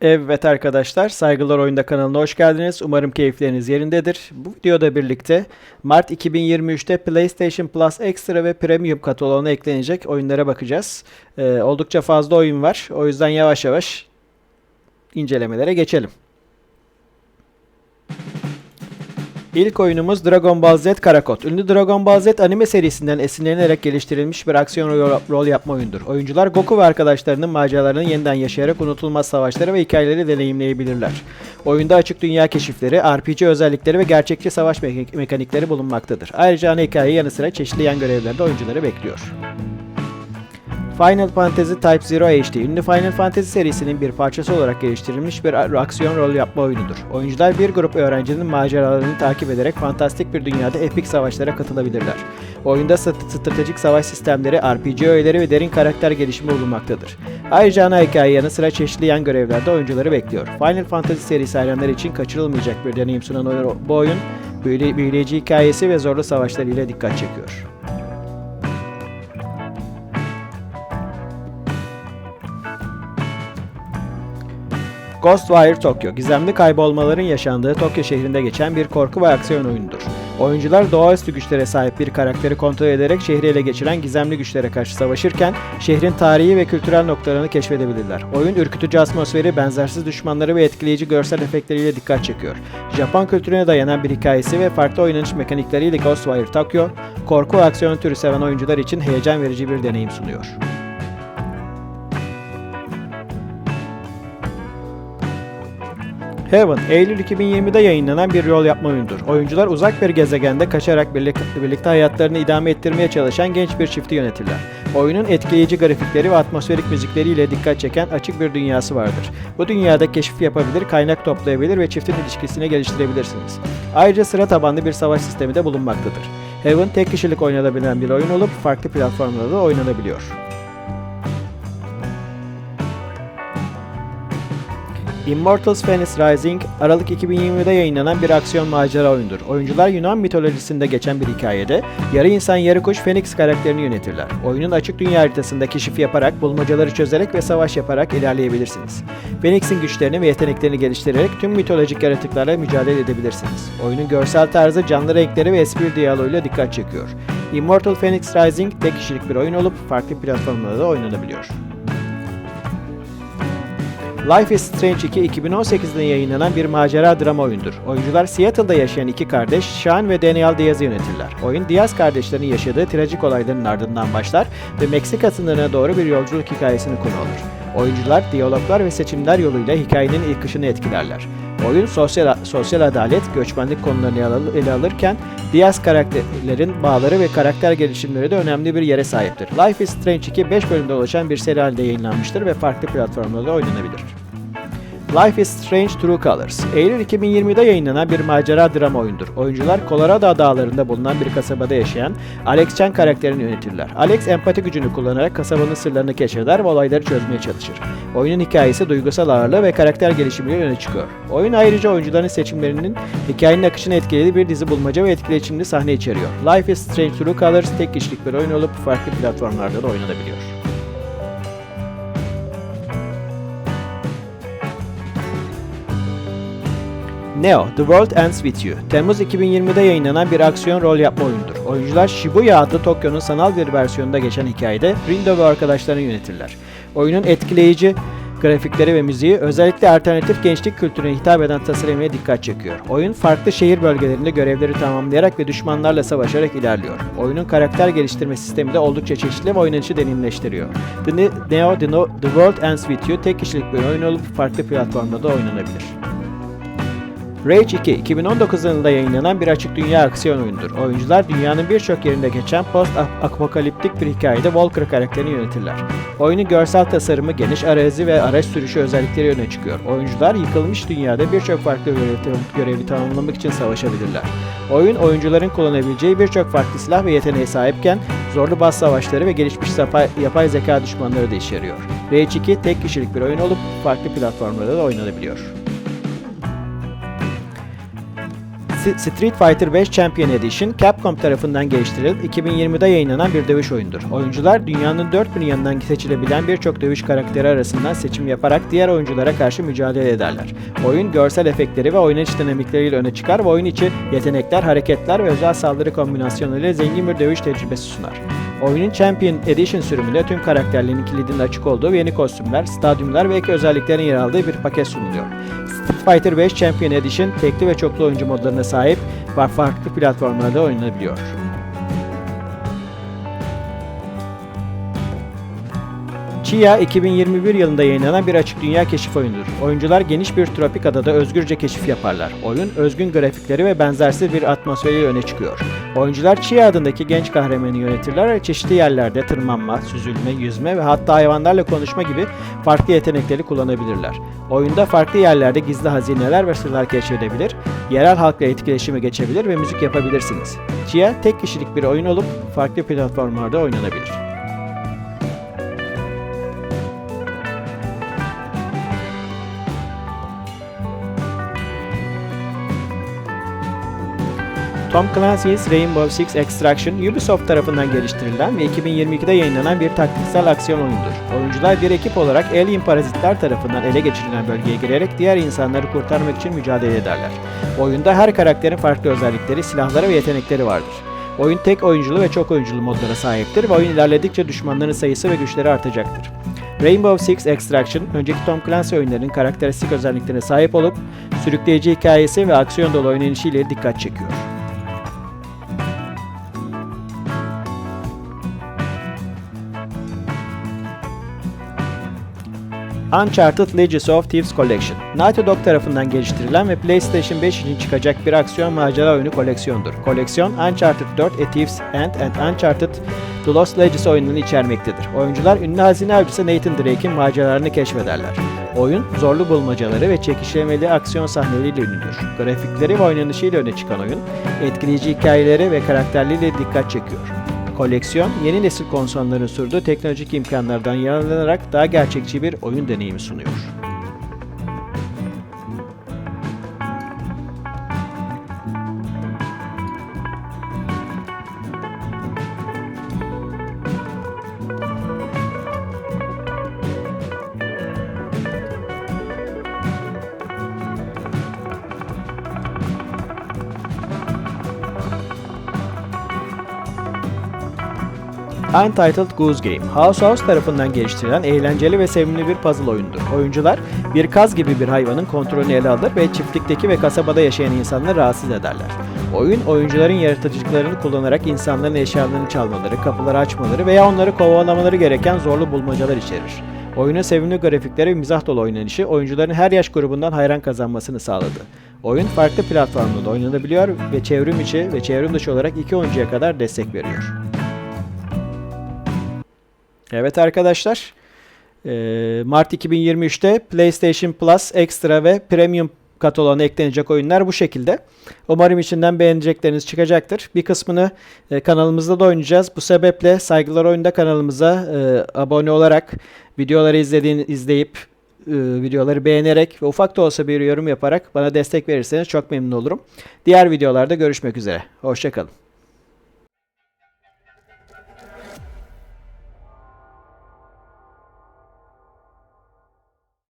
Evet arkadaşlar, Saygılar Oyunda kanalına hoş geldiniz. Umarım keyifleriniz yerindedir. Bu videoda birlikte Mart 2023'te PlayStation Plus Extra ve Premium kataloğuna eklenecek oyunlara bakacağız. Ee, oldukça fazla oyun var. O yüzden yavaş yavaş incelemelere geçelim. İlk oyunumuz Dragon Ball Z Karakot. Ünlü Dragon Ball Z anime serisinden esinlenerek geliştirilmiş bir aksiyon rol, rol yapma oyundur. Oyuncular Goku ve arkadaşlarının maceralarını yeniden yaşayarak unutulmaz savaşları ve hikayeleri deneyimleyebilirler. Oyunda açık dünya keşifleri, RPG özellikleri ve gerçekçi savaş me- mekanikleri bulunmaktadır. Ayrıca ana hikaye yanı sıra çeşitli yan görevler de oyuncuları bekliyor. Final Fantasy Type Zero HD, ünlü Final Fantasy serisinin bir parçası olarak geliştirilmiş bir aksiyon rol yapma oyunudur. Oyuncular bir grup öğrencinin maceralarını takip ederek fantastik bir dünyada epik savaşlara katılabilirler. Oyunda st- stratejik savaş sistemleri, RPG öğeleri ve derin karakter gelişimi bulunmaktadır. Ayrıca ana hikaye yanı sıra çeşitli yan görevlerde oyuncuları bekliyor. Final Fantasy serisi hayranları için kaçırılmayacak bir deneyim sunan bu oyun, büyüle- büyüleyici hikayesi ve zorlu savaşlarıyla dikkat çekiyor. Ghostwire Tokyo, gizemli kaybolmaların yaşandığı Tokyo şehrinde geçen bir korku ve aksiyon oyunudur. Oyuncular doğaüstü güçlere sahip bir karakteri kontrol ederek şehri ele geçiren gizemli güçlere karşı savaşırken şehrin tarihi ve kültürel noktalarını keşfedebilirler. Oyun ürkütücü atmosferi, benzersiz düşmanları ve etkileyici görsel efektleriyle dikkat çekiyor. Japon kültürüne dayanan bir hikayesi ve farklı oynanış mekanikleriyle Ghostwire Tokyo, korku ve aksiyon türü seven oyuncular için heyecan verici bir deneyim sunuyor. Heaven, Eylül 2020'de yayınlanan bir rol yapma oyunudur. Oyuncular uzak bir gezegende kaçarak birlik- birlikte hayatlarını idame ettirmeye çalışan genç bir çifti yönetirler. Oyunun etkileyici grafikleri ve atmosferik müzikleriyle dikkat çeken açık bir dünyası vardır. Bu dünyada keşif yapabilir, kaynak toplayabilir ve çiftin ilişkisini geliştirebilirsiniz. Ayrıca sıra tabanlı bir savaş sistemi de bulunmaktadır. Heaven tek kişilik oynanabilen bir oyun olup farklı platformlarda da oynanabiliyor. Immortals Phoenix Rising, Aralık 2020'de yayınlanan bir aksiyon macera oyundur. Oyuncular Yunan mitolojisinde geçen bir hikayede yarı insan yarı kuş Phoenix karakterini yönetirler. Oyunun açık dünya haritasında keşif yaparak, bulmacaları çözerek ve savaş yaparak ilerleyebilirsiniz. Phoenix'in güçlerini ve yeteneklerini geliştirerek tüm mitolojik yaratıklarla mücadele edebilirsiniz. Oyunun görsel tarzı, canlı renkleri ve espri diyaloğuyla dikkat çekiyor. Immortal Phoenix Rising tek kişilik bir oyun olup farklı platformlarda da oynanabiliyor. Life is Strange 2 2018'de yayınlanan bir macera drama oyundur. Oyuncular Seattle'da yaşayan iki kardeş Sean ve Daniel Diaz'ı yönetirler. Oyun Diaz kardeşlerin yaşadığı trajik olayların ardından başlar ve Meksika sınırına doğru bir yolculuk hikayesini konu alır. Oyuncular diyaloglar ve seçimler yoluyla hikayenin ilk kışını etkilerler. Oyun sosyal, sosyal adalet, göçmenlik konularını ele alırken Diaz karakterlerin bağları ve karakter gelişimleri de önemli bir yere sahiptir. Life is Strange 2 5 bölümde oluşan bir seri halinde yayınlanmıştır ve farklı platformlarda oynanabilir. Life is Strange True Colors. Eylül 2020'de yayınlanan bir macera drama oyundur. Oyuncular Colorado dağlarında bulunan bir kasabada yaşayan Alex Chen karakterini yönetirler. Alex empati gücünü kullanarak kasabanın sırlarını keşfeder ve olayları çözmeye çalışır. Oyunun hikayesi duygusal ağırlığı ve karakter gelişimiyle öne çıkıyor. Oyun ayrıca oyuncuların seçimlerinin hikayenin akışını etkilediği bir dizi bulmaca ve etkileşimli sahne içeriyor. Life is Strange True Colors tek kişilik bir oyun olup farklı platformlarda da oynanabiliyor. Neo, The World Ends With You. Temmuz 2020'de yayınlanan bir aksiyon rol yapma oyundur. Oyuncular Shibuya adlı Tokyo'nun sanal bir versiyonunda geçen hikayede Rindo ve arkadaşlarını yönetirler. Oyunun etkileyici grafikleri ve müziği özellikle alternatif gençlik kültürüne hitap eden tasarımına dikkat çekiyor. Oyun farklı şehir bölgelerinde görevleri tamamlayarak ve düşmanlarla savaşarak ilerliyor. Oyunun karakter geliştirme sistemi de oldukça çeşitli ve oynanışı deneyimleştiriyor. The Ne- Neo The, No- The World Ends With You tek kişilik bir oyun olup farklı platformlarda oynanabilir. Rage 2, 2019 yılında yayınlanan bir açık dünya aksiyon oyundur. Oyuncular dünyanın birçok yerinde geçen post-apokaliptik bir hikayede Walker karakterini yönetirler. Oyunun görsel tasarımı geniş arazi ve araç sürüşü özellikleri öne çıkıyor. Oyuncular yıkılmış dünyada birçok farklı görevi, tamamlamak için savaşabilirler. Oyun oyuncuların kullanabileceği birçok farklı silah ve yeteneğe sahipken zorlu bas savaşları ve gelişmiş yapay zeka düşmanları da içeriyor. Rage 2 tek kişilik bir oyun olup farklı platformlarda da oynanabiliyor. Street Fighter 5 Champion Edition, Capcom tarafından geliştirilip 2020'de yayınlanan bir dövüş oyundur. Oyuncular dünyanın dört bir yanından seçilebilen birçok dövüş karakteri arasından seçim yaparak diğer oyunculara karşı mücadele ederler. Oyun görsel efektleri ve oynanış dinamikleriyle öne çıkar ve oyun içi yetenekler, hareketler ve özel saldırı kombinasyonlarıyla zengin bir dövüş tecrübesi sunar. Oyunun Champion Edition sürümünde tüm karakterlerin kilidinin açık olduğu yeni kostümler, stadyumlar ve ek özelliklerin yer aldığı bir paket sunuluyor. Street Fighter 5 Champion Edition tekli ve çoklu oyuncu modlarına sahip ve farklı platformlarda oynanabiliyor. Chia 2021 yılında yayınlanan bir açık dünya keşif oyunudur. Oyuncular geniş bir tropik adada özgürce keşif yaparlar. Oyun özgün grafikleri ve benzersiz bir atmosferiyle öne çıkıyor. Oyuncular Chia adındaki genç kahramanı yönetirler ve çeşitli yerlerde tırmanma, süzülme, yüzme ve hatta hayvanlarla konuşma gibi farklı yetenekleri kullanabilirler. Oyunda farklı yerlerde gizli hazineler ve sırlar keşfedebilir, yerel halkla etkileşime geçebilir ve müzik yapabilirsiniz. Chia tek kişilik bir oyun olup farklı platformlarda oynanabilir. Tom Clancy's Rainbow Six Extraction, Ubisoft tarafından geliştirilen ve 2022'de yayınlanan bir taktiksel aksiyon oyundur. Oyuncular bir ekip olarak alien parazitler tarafından ele geçirilen bölgeye girerek diğer insanları kurtarmak için mücadele ederler. Oyunda her karakterin farklı özellikleri, silahları ve yetenekleri vardır. Oyun tek oyunculu ve çok oyunculu modlara sahiptir ve oyun ilerledikçe düşmanların sayısı ve güçleri artacaktır. Rainbow Six Extraction, önceki Tom Clancy oyunlarının karakteristik özelliklerine sahip olup, sürükleyici hikayesi ve aksiyon dolu oynanışı ile dikkat çekiyor. Uncharted Legacy of Thieves Collection, Naughty Dog tarafından geliştirilen ve PlayStation 5 için çıkacak bir aksiyon macera oyunu koleksiyondur. Koleksiyon, Uncharted 4 A Thief's End and Uncharted The Lost Legacy oyununu içermektedir. Oyuncular ünlü hazine avcısı Nathan Drake'in maceralarını keşfederler. Oyun, zorlu bulmacaları ve çekişlemeli aksiyon sahneleriyle ünlüdür. Grafikleri ve oynanışıyla öne çıkan oyun, etkileyici hikayeleri ve karakterleriyle dikkat çekiyor. Koleksiyon, yeni nesil konsolların sunduğu teknolojik imkanlardan yararlanarak daha gerçekçi bir oyun deneyimi sunuyor. Untitled Goose Game, House House tarafından geliştirilen eğlenceli ve sevimli bir puzzle oyundur. Oyuncular bir kaz gibi bir hayvanın kontrolünü ele alır ve çiftlikteki ve kasabada yaşayan insanları rahatsız ederler. Oyun, oyuncuların yaratıcılıklarını kullanarak insanların eşyalarını çalmaları, kapıları açmaları veya onları kovalamaları gereken zorlu bulmacalar içerir. Oyunun sevimli grafikleri ve mizah dolu oynanışı oyuncuların her yaş grubundan hayran kazanmasını sağladı. Oyun farklı platformlarda oynanabiliyor ve çevrim içi ve çevrim dışı olarak iki oyuncuya kadar destek veriyor. Evet arkadaşlar. Ee, Mart 2023'te PlayStation Plus Extra ve Premium kataloğuna eklenecek oyunlar bu şekilde. Umarım içinden beğenecekleriniz çıkacaktır. Bir kısmını e, kanalımızda da oynayacağız. Bu sebeple Saygılar Oyunda kanalımıza e, abone olarak videoları izlediğin, izleyip e, videoları beğenerek ve ufak da olsa bir yorum yaparak bana destek verirseniz çok memnun olurum. Diğer videolarda görüşmek üzere. Hoşçakalın.